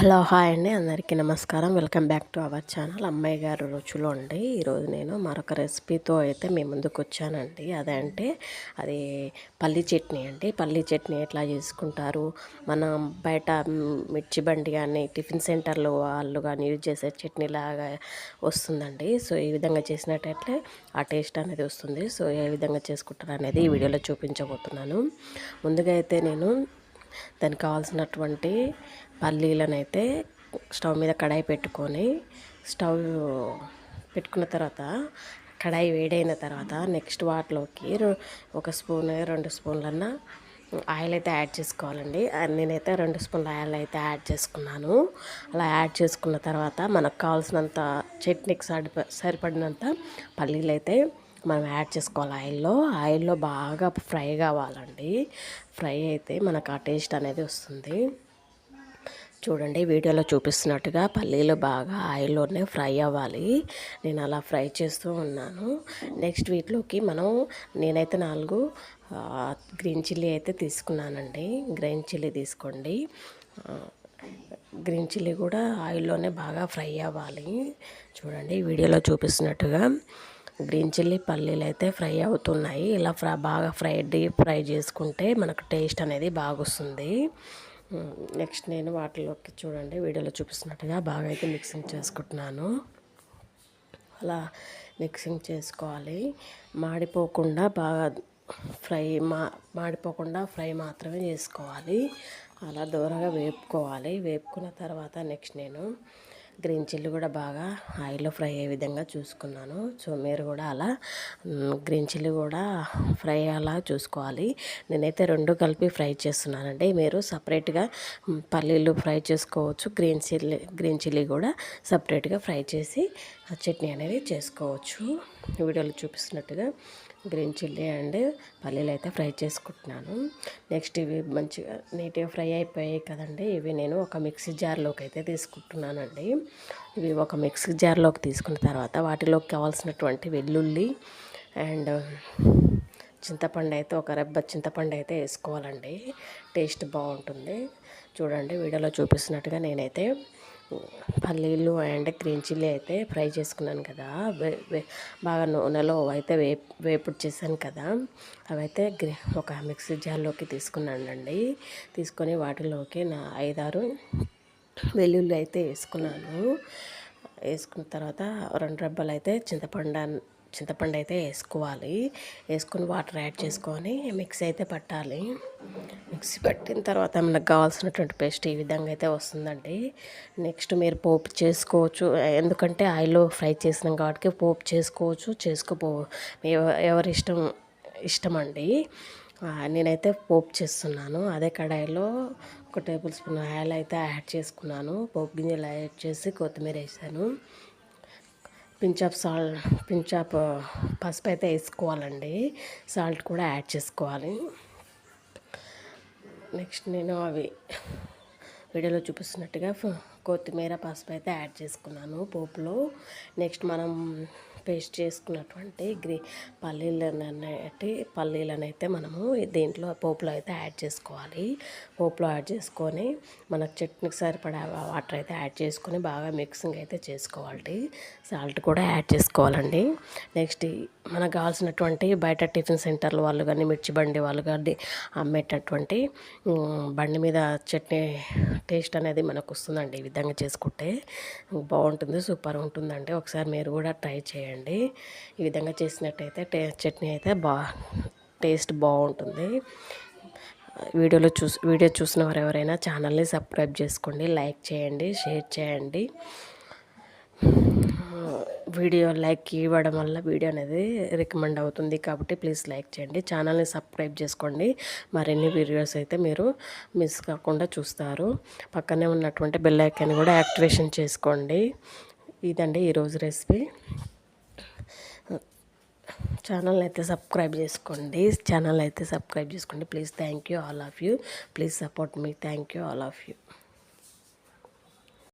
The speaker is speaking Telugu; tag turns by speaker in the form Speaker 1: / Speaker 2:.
Speaker 1: హలో హాయ్ అండి. అందరికీ నమస్కారం. Welcome back to our channel. అమ్మాయి గారు రుచులు అండి. ఈరోజు నేను మరొక రెసిపీతో అయితే మీ ముందుకు వచ్చానండి. అదే అంటే అది పల్లి చట్నీ అండి. పల్లి చట్నీ ఎట్లా చేసుకుంటారు? మనం బయట మిర్చి బండి కానీ టిఫిన్ సెంటర్లో వాళ్ళు కానీ యూజ్ చేసే చట్నీ లాగా వస్తుందండి. సో ఈ విధంగా చేసినట్టయితే ఆ టేస్ట్ అనేది వస్తుంది. సో ఏ విధంగా చేసుకుంటారు అనేది ఈ వీడియోలో చూపించబోతున్నాను. ముందుగా అయితే నేను దానికి కావాల్సినటువంటి పల్లీలను అయితే స్టవ్ మీద కడాయి పెట్టుకొని స్టవ్ పెట్టుకున్న తర్వాత కడాయి వేడైన తర్వాత నెక్స్ట్ వాటిలోకి ఒక స్పూన్ రెండు స్పూన్లన్న ఆయిల్ అయితే యాడ్ చేసుకోవాలండి. నేనైతే రెండు స్పూన్ల ఆయిల్ అయితే యాడ్ చేసుకున్నాను. అలా యాడ్ చేసుకున్న తర్వాత మనకు కావాల్సినంత చట్నీకి సరిప సరిపడినంత పల్లీలు అయితే మనం యాడ్ చేసుకోవాలి ఆయిల్లో. ఆయిల్లో బాగా ఫ్రై కావాలండి. ఫ్రై అయితే మనకు ఆ టేస్ట్ అనేది వస్తుంది. చూడండి వీడియోలో చూపిస్తున్నట్టుగా పల్లీలు బాగా ఆయిల్లోనే ఫ్రై అవ్వాలి. నేను అలా ఫ్రై చేస్తూ ఉన్నాను. నెక్స్ట్ వీటిలోకి మనం నేనైతే నాలుగు గ్రీన్ చిల్లీ అయితే తీసుకున్నానండి. గ్రీన్ చిల్లీ తీసుకోండి. గ్రీన్ చిల్లీ కూడా ఆయిల్లోనే బాగా ఫ్రై అవ్వాలి. చూడండి వీడియోలో చూపిస్తున్నట్టుగా గ్రీన్ చిల్లీ పల్లీలు అయితే ఫ్రై అవుతున్నాయి. ఇలా ఫ్రై బాగా ఫ్రై డీప్ ఫ్రై చేసుకుంటే మనకు టేస్ట్ అనేది బాగా వస్తుంది నెక్స్ట్ నేను వాటిలోకి చూడండి వీడియోలో చూపిస్తున్నట్టుగా బాగా అయితే మిక్సింగ్ చేసుకుంటున్నాను. అలా మిక్సింగ్ చేసుకోవాలి. మాడిపోకుండా బాగా ఫ్రై మా మాడిపోకుండా ఫ్రై మాత్రమే చేసుకోవాలి. అలా దూరంగా వేపుకోవాలి. వేపుకున్న తర్వాత నెక్స్ట్ నేను గ్రీన్ చిల్లీ కూడా బాగా ఆయిల్లో ఫ్రై అయ్యే విధంగా చూసుకున్నాను. సో మీరు కూడా అలా గ్రీన్ చిల్లీ కూడా ఫ్రై అలా చూసుకోవాలి. నేనైతే రెండు కలిపి ఫ్రై చేస్తున్నానండి. మీరు సపరేట్గా పల్లీలు ఫ్రై చేసుకోవచ్చు. గ్రీన్ చిల్లీ గ్రీన్ చిల్లీ కూడా సపరేట్గా ఫ్రై చేసి చట్నీ అనేది చేసుకోవచ్చు. వీడియోలో చూపిస్తున్నట్టుగా గ్రీన్ చిల్లీ అండ్ పల్లీలు అయితే ఫ్రై చేసుకుంటున్నాను. నెక్స్ట్ ఇవి మంచిగా నీట్గా ఫ్రై అయిపోయాయి కదండి. ఇవి నేను ఒక మిక్సీ జార్లోకి అయితే తీసుకుంటున్నానండి. ఇవి ఒక మిక్సీ జార్లోకి తీసుకున్న తర్వాత వాటిలోకి కావాల్సినటువంటి వెల్లుల్లి అండ్ చింతపండు అయితే ఒక రెబ్బ చింతపండు అయితే వేసుకోవాలండి. టేస్ట్ బాగుంటుంది. చూడండి వీడియోలో చూపిస్తున్నట్టుగా నేనైతే పల్లీలు అండ్ గ్రీన్ చిల్లీ అయితే ఫ్రై చేసుకున్నాను కదా. బాగా నూనెలో అయితే వేపు వేపుడు చేశాను కదా. అవైతే ఒక మిక్సీ జార్లోకి తీసుకున్నానండి. తీసుకొని వాటిలోకి నా ఐదారు వెల్లుల్లి అయితే వేసుకున్నాను. వేసుకున్న తర్వాత రెండు రెబ్బలు అయితే చింతపండు చింతపండు అయితే వేసుకోవాలి. వేసుకొని వాటర్ యాడ్ చేసుకొని మిక్సీ అయితే పట్టాలి. మిక్సీ పట్టిన తర్వాత మనకు కావాల్సినటువంటి పేస్ట్ ఈ విధంగా అయితే వస్తుందండి. నెక్స్ట్ మీరు పోపు చేసుకోవచ్చు. ఎందుకంటే ఆయిల్లో ఫ్రై చేసినాం కాబట్టి పోపు చేసుకోవచ్చు చేసుకోపో ఎవరి ఇష్టం ఇష్టం అండి నేనైతే పోపు చేస్తున్నాను. అదే కడాయిలో ఒక టేబుల్ స్పూన్ ఆయిల్ అయితే యాడ్ చేసుకున్నాను. పోపు గింజలు యాడ్ చేసి కొత్తిమీర వేసాను. పించాప్ సాల్ట్ పించాప్ పసుపు అయితే వేసుకోవాలండి. సాల్ట్ కూడా యాడ్ చేసుకోవాలి. నెక్స్ట్ నేను అవి వీడియోలో చూపిస్తున్నట్టుగా కొత్తిమీర పసుపు అయితే యాడ్ చేసుకున్నాను పోపులో. నెక్స్ట్ మనం పేస్ట్ చేసుకున్నటువంటి గ్రీ పల్లీలనైతే పల్లీలను అయితే మనము దీంట్లో పోపులో అయితే యాడ్ చేసుకోవాలి. పోపులో యాడ్ చేసుకొని మనకు చట్నీకి సరిపడా వాటర్ అయితే యాడ్ చేసుకొని బాగా మిక్సింగ్ అయితే చేసుకోవాలి. సాల్ట్ కూడా యాడ్ చేసుకోవాలండి. నెక్స్ట్ మనకు కావాల్సినటువంటి బయట టిఫిన్ సెంటర్లు వాళ్ళు కానీ మిర్చి బండి వాళ్ళు కానీ అమ్మేటటువంటి బండి మీద చట్నీ టేస్ట్ అనేది మనకు వస్తుందండి ఈ విధంగా చేసుకుంటే. బాగుంటుంది సూపర్ ఉంటుందండి. ఒకసారి మీరు కూడా ట్రై చేయండి ఈ విధంగా చేసినట్టయితే టే చట్నీ అయితే బా టేస్ట్ బాగుంటుంది. వీడియోలో చూసి వీడియో చూసిన వారు ఎవరైనా ఛానల్ని సబ్స్క్రైబ్ చేసుకోండి లైక్ చేయండి షేర్ చేయండి. వీడియో లైక్ ఇవ్వడం వల్ల వీడియో అనేది రికమెండ్ అవుతుంది కాబట్టి ప్లీజ్ లైక్ చేయండి ఛానల్ని సబ్స్క్రైబ్ చేసుకోండి. మరిన్ని వీడియోస్ అయితే మీరు మిస్ కాకుండా చూస్తారు. పక్కనే ఉన్నటువంటి బెల్ ఐకాన్ కూడా యాక్టివేషన్ చేసుకోండి. ఇదండి ఈరోజు రెసిపీ. ఛానల్ అయితే సబ్స్క్రైబ్ చేసుకోండి. ఛానల్ అయితే సబ్స్క్రైబ్ చేసుకోండి. Please thank you all of you. Please support me. Thank you all of you.